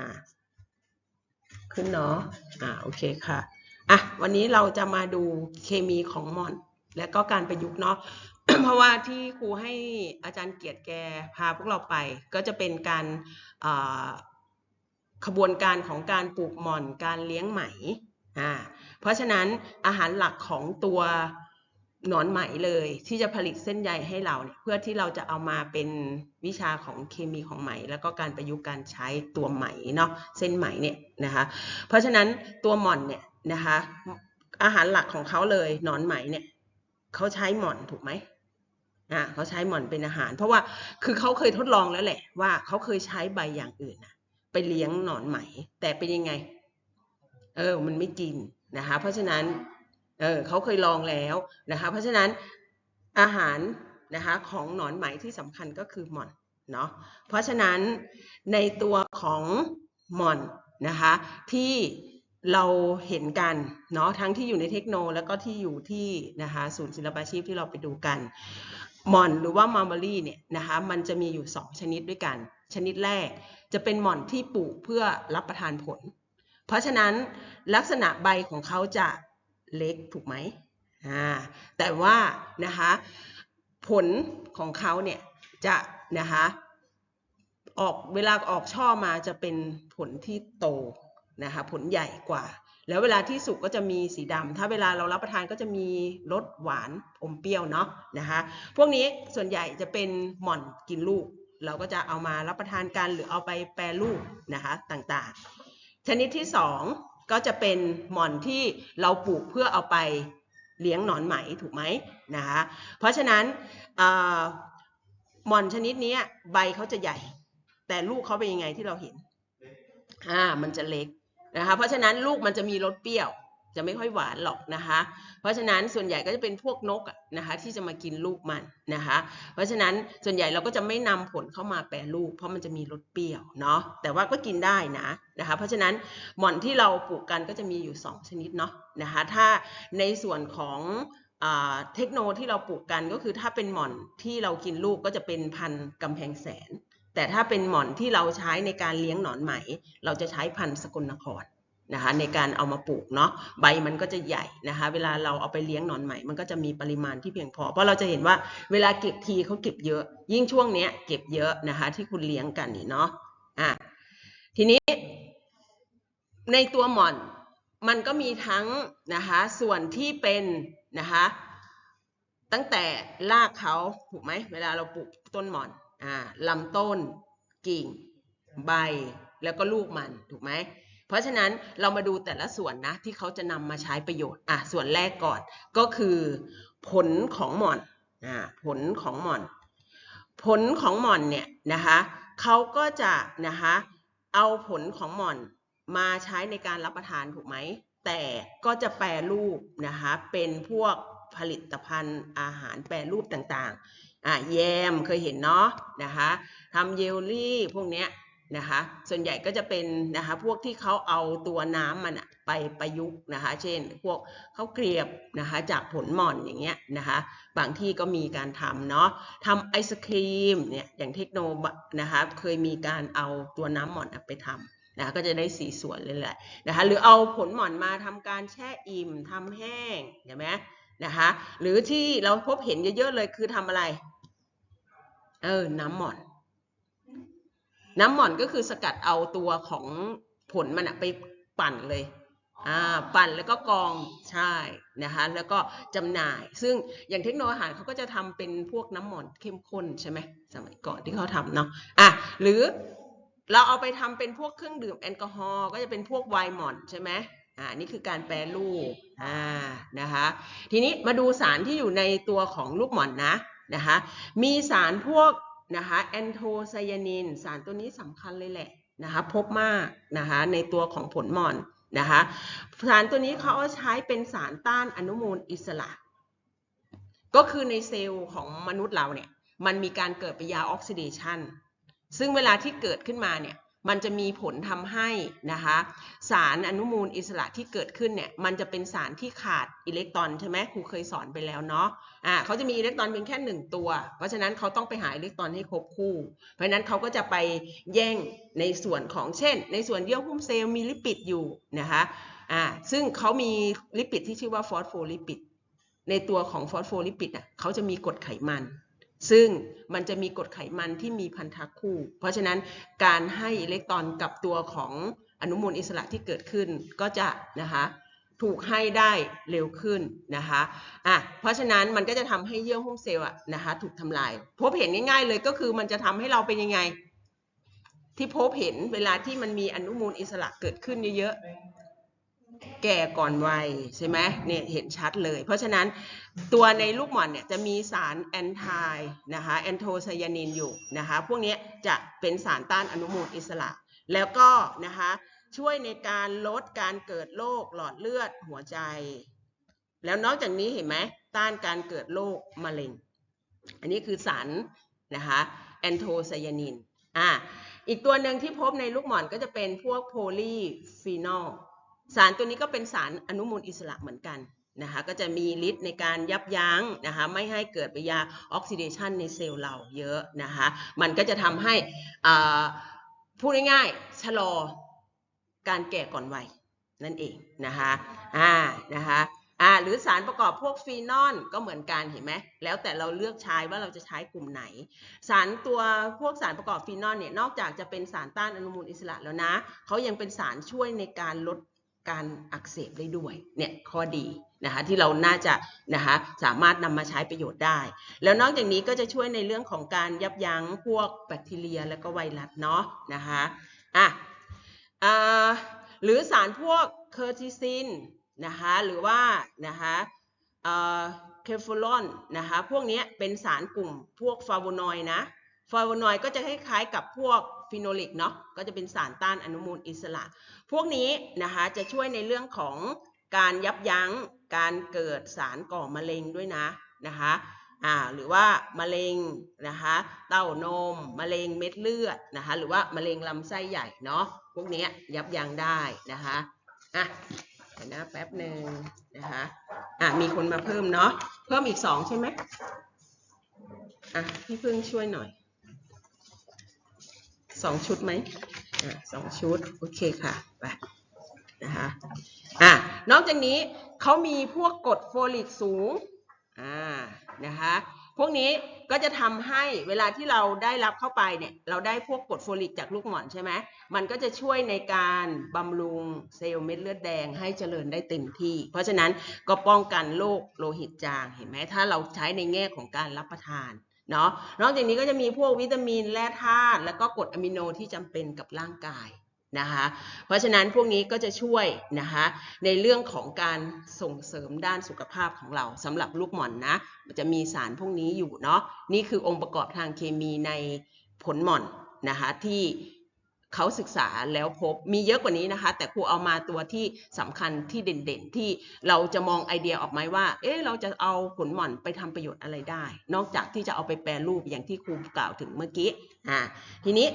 อ่าขึ้นเนาะอ่าโอเคค่ะอะวันนี้เราจะมาดูเคมีของมอนและก็การประยุกต์เนาะเพราะว่าที่ครูให้อาจารย์เกียรติแกพาพวกเราไป ก็จะเป็นการขบวนการของการปลูกหม่อนการเลี้ยงไหมอ่าเพราะฉะนั้นอาหารหลักของตัว หนอนไหมเลยที่จะผลิตเส้นใยให้เราเนี่ยเพื่อที่เราจะเอามาเป็นวิชาของเคมีของไหม แล้วก็การประยุกต์การใช้ตัวไหมเนาะเส้นไหมเนี่ยนะคะเพราะฉะนั้นตัวหม่อนเนี่ยนะคะอาหารหลักของเขาเลยหนอนไหมเนี่ยเขาใช้หม่อนถูกไหมอ่าเขาใช้หม่อนเป็นอาหาร เพราะว่าคือเขาเคยทดลองแล้วแหละ ว่าเขาเคยใช้ใบอย่างอื่นนะไปเลี้ยงหนอนไหม แต่เป็นยังไง เออมันไม่กินนะคะ เพราะฉะนั้น เออเขาเคยลองแล้วนะคะ เพราะฉะนั้นอาหารนะคะของหนอนไหมที่สำคัญก็คือหม่อนเนาะ เพราะฉะนั้นในตัวของหม่อนนะคะที่เราเห็นกันเนาะทั้งที่อยู่ในเทคโนแล้วก็ที่อยู่ที่นะคะศูนย์ศิลปาชีพที่เราไปดูกันหม่อนหรือว่ามัลเบอรี่เนี่ยนะคะมันจะมีอยู่ 2 ชนิดด้วยกัน ชนิดแรกจะเป็นหม่อนที่ปลูกเพื่อรับประทานผล เพราะฉะนั้นลักษณะใบของเขาจะ เล็กถูกไหมอ่าแต่ว่านะคะผลของเขาเนี่ยจะนะคะออกเวลาออกช่อมาจะเป็นผลที่โตนะคะผลใหญ่กว่า แล้วเวลาที่สุกก็จะมีสีดำถ้าเวลาเรารับประทานก็จะมีรสหวานอมเปรี้ยวเนาะนะคะพวกนี้ส่วนใหญ่จะเป็นหม่อนกินลูก เราก็จะเอามารับประทานกันหรือเอาไปแปรรูปนะคะต่างๆ ชนิดที่สอง ก็จะเป็นหม่อนที่เราปลูกเพื่อเอาไปเลี้ยงหนอนไหมถูกไหมนะคะเพราะฉะนั้นหม่อนชนิดนี้ใบเขาจะใหญ่ แต่ลูกเขาเป็นยังไงที่เราเห็นอ่ามันจะเล็กนะคะเพราะฉะนั้นลูกมันจะมีรสเปรี้ยว จะไม่ค่อยหวานหรอกนะคะ เพราะฉะนั้นส่วนใหญ่ก็จะเป็นพวกนกนะคะที่จะมากินลูกมันนะคะ เพราะฉะนั้นส่วนใหญ่เราก็จะไม่นำผลเข้ามาแปรรูปเพราะมันจะมีรสเปรี้ยวเนาะแต่ว่าก็กินได้นะนะคะ เพราะฉะนั้นหม่อนที่เราปลูกกันก็จะมีอยู่ 2 ชนิดเนาะนะคะถ้าในส่วนของเทคโนที่เราปลูกกันก็คือถ้าเป็นหม่อนที่เรากินลูกก็จะเป็นพันธุ์กำแพงแสน แต่ถ้าเป็นหม่อนที่เราใช้ในการเลี้ยงหนอนไหม เราจะใช้พันธุ์สกลนคร นะคะในการเอามาปลูกเนาะใบมันก็จะใหญ่นะคะ เวลาเราเอาไปเลี้ยงหนอนไหม่ มันก็จะมีปริมาณที่เพียงพอ เพราะเราจะเห็นว่าเวลาเก็บทีเขาเก็บเยอะ ยิ่งช่วงเนี้ยเก็บเยอะนะคะ ที่คุณเลี้ยงกันนี่เนาะอะทีนี้ ในตัวหม่อนมันก็มีทั้งนะคะส่วนที่เป็นนะคะตั้งแต่รากเขาถูกไหมเวลาเราปลูกต้นหม่อนอ่าลำต้นกิ่ง ใบแล้วก็ลูกมันถูกไหม เพราะฉะนั้นเรามาดูแต่ละส่วนนะที่เขาจะนำมาใช้ประโยชน์อะส่วนแรกก่อนก็คือ ผลของหม่อนอ่าผลของหม่อน ผลของหม่อนเนี่ยนะคะเขาก็จะนะคะเอาผลของหม่อนมาใช้ในการรับประทานถูกไหมแต่ก็จะแปรรูปนะคะเป็นพวกผลิตภัณฑ์อาหารแปรรูปต่างๆอะแยมเคยเห็นเนาะนะคะทำเยลลี่พวกเนี้ย นะคะ ส่วนใหญ่ก็จะเป็นนะคะพวกที่เขาเอาตัวน้ำมันไปประยุกต์นะคะ เช่น พวกเขาเกลียบนะคะจากผลหม่อนอย่างเงี้ยนะคะ บางที่ก็มีการทำเนาะทำไอศครีมเนี่ยอย่างเทคโนนะคะเคยมีการเอาตัวน้ำหม่อนไปทำนะคะก็จะได้สีสวยเลยแหละนะคะหรือเอาผลหม่อนมาทำการแช่อิ่มทำแห้งเห็นไหมนะคะหรือที่เราพบเห็นเยอะๆเลยคือทำอะไรเออน้ำหม่อน น้ำหม่อนก็คือสกัดเอาตัวของผลมันอะไปปั่นเลย อ่า ปั่นแล้วก็กรองใช่นะคะ แล้วก็จำหน่าย ซึ่งอย่างเทคโนโลยีอาหารเขาก็จะทำเป็นพวกน้ำหม่อนเข้มข้นใช่ไหมสมัยก่อนที่เขาทำเนาะ อะ หรือเราเอาไปทำเป็นพวกเครื่องดื่มแอลกอฮอล์ก็จะเป็นพวกไวน์หม่อนใช่ไหมอ่า นี่คือการแปรรูป อ่า นะคะ ทีนี้มาดูสารที่อยู่ในตัวของลูกหม่อนนะ นะคะ มีสารพวก นะคะแอนโทไซยานิน สารตัวนี้สำคัญเลยแหละนะคะพบมากนะคะในตัวของผลหม่อนนะคะสารตัวนี้เขาเอาใช้เป็นสารต้านอนุมูลอิสระ ก็คือในเซลล์ของมนุษย์เราเนี่ยมันมีการเกิดปฏิกิริยาออกซิเดชันซึ่งเวลาที่เกิดขึ้นมาเนี่ย มันจะมีผลทำให้นะคะสารอนุมูลอิสระที่เกิดขึ้นเนี่ยมันจะเป็นสารที่ขาดอิเล็กตรอนใช่ไหมครูเคยสอนไปแล้วเนาะอ่าเขาจะมีอิเล็กตรอนเพียงแค่หนึ่งตัว เพราะฉะนั้นเขาต้องไปหาอิเล็กตรอนให้ครบคู่ เพราะฉะนั้นเขาก็จะไปแย่งในส่วนของเช่น ในส่วนเยื่อหุ้มเซลล์มีลิปิดอยู่นะคะอ่าซึ่งเขามีลิปิดที่ชื่อว่าฟอสโฟลิปิดในตัวของฟอสโฟลิปิดอะเขาจะมีกรดไขมัน ซึ่งมันจะมีกรดไขมันที่มีพันธะคู่ เพราะฉะนั้นการให้อิเล็กตรอนกับตัวของอนุมูลอิสระที่เกิดขึ้นก็จะนะคะถูกให้ได้เร็วขึ้นนะคะอะเพราะฉะนั้นมันก็จะทำให้เยื่อหุ้มเซลล์อะนะคะถูกทำลาย พบเห็นง่ายๆเลยก็คือมันจะทำให้เราเป็นยังไง ที่พบเห็นเวลาที่มันมีอนุมูลอิสระเกิดขึ้นเยอะๆ แก่ก่อนวัยใช่ไหมเนี่ยเห็นชัดเลย เพราะฉะนั้นตัวในลูกหม่อนเนี่ยจะมีสารแอนไทนะคะแอนโทไซยานินอยู่นะคะพวกนี้จะเป็นสารต้านอนุมูลอิสระ แล้วก็นะคะช่วยในการลดการเกิดโรคหลอดเลือดหัวใจ แล้วนอกจากนี้เห็นไหมต้านการเกิดโรคมะเร็ง อันนี้คือสารนะคะแอนโทไซยานินอะอีกตัวหนึ่งที่พบในลูกหม่อนก็จะเป็นพวกโพลีฟีนอล สารตัวนี้ก็เป็นสารอนุมูลอิสระเหมือนกันนะคะก็จะมีฤทธิ์ในการยับยั้งนะคะไม่ให้เกิดปฏิกิริยาออกซิเดชันในเซลล์เราเยอะนะคะมันก็จะทำให้อ่าพูดง่ายๆชะลอการแก่ก่อนวัยนั่นเองนะคะอ่านะคะอ่าหรือสารประกอบพวกฟีนอลก็เหมือนกันเห็นไหมแล้วแต่เราเลือกใช้ว่าเราจะใช้กลุ่มไหน สารตัวพวกสารประกอบฟีนอลเนี่ยนอกจากจะเป็นสารต้านอนุมูลอิสระแล้วนะเขายังเป็นสารช่วยในการลด การอักเสบได้ด้วยเนี่ยข้อดีนะคะที่เราน่าจะนะคะสามารถนำมาใช้ประโยชน์ได้ แล้วนอกจากนี้ก็จะช่วยในเรื่องของการยับยั้งพวกแบคทีเรียและก็ไวรัสเนาะนะคะอะอ่าหรือสารพวกเคอร์ติซินนะคะหรือว่านะคะเอ่อเคฟลอนนะคะพวกนี้เป็นสารกลุ่มพวกฟลาโวนอยนะฟลาโวนอยก็จะคล้ายๆกับพวก ฟีโนลิกเนาะก็จะเป็นสารต้านอนุมูลอิสระ พวกนี้นะคะจะช่วยในเรื่องของการยับยั้งการเกิดสารก่อมะเร็งด้วยนะนะคะอ่าหรือว่ามะเร็งนะคะเต้านม มะเร็งเม็ดเลือดนะคะหรือว่ามะเร็งลำไส้ใหญ่เนาะพวกนี้ยยับยั้งได้นะคะอะเดี๋ยวนะแป๊บหนึ่งนะคะอะมีคนมาเพิ่มเนาะเพิ่มอีกสองใช่ไหมอะพี่พึ่งช่วยหน่อย สองชุดไหมอะสองชุด โอเคค่ะ ไป นะคะอะนอกจากนี้เขามีพวกกรดโฟลิกสูง อ่า นะคะ พวกนี้ก็จะทำให้เวลาที่เราได้รับเข้าไปเนี่ย เราได้พวกกรดโฟลิกจากลูกหมอนใช่ไหม มันก็จะช่วยในการบำรุงเซลล์เม็ดเลือดแดงให้เจริญได้เต็มที่ เพราะฉะนั้นก็ป้องกันโรคโลหิตจาง เห็นไหมถ้าเราใช้ในแง่ของการรับประทาน เนาะนอกจากนี้ก็จะมีพวกวิตามินแร่ธาตุแล้วก็กรดอะมิโนที่จำเป็นกับร่างกายนะคะเพราะฉะนั้นพวกนี้ก็จะช่วยนะคะในเรื่องของการส่งเสริมด้านสุขภาพของเราสำหรับลูกหม่อนนะมันจะมีสารพวกนี้อยู่เนาะนี่คือองค์ประกอบทางเคมีในผลหม่อนนะคะที่ เขาศึกษาแล้วพบมีเยอะกว่านี้นะคะ แต่ครูเอามาตัวที่สำคัญที่เด่นๆ ที่เราจะมองไอเดียออกไหมว่า เอ๊ะเราจะเอาผลหม่อนไปทำประโยชน์อะไรได้ นอกจากที่จะเอาไปแปรรูปอย่างที่ครูกล่าวถึงเมื่อกี้อ่าทีนี้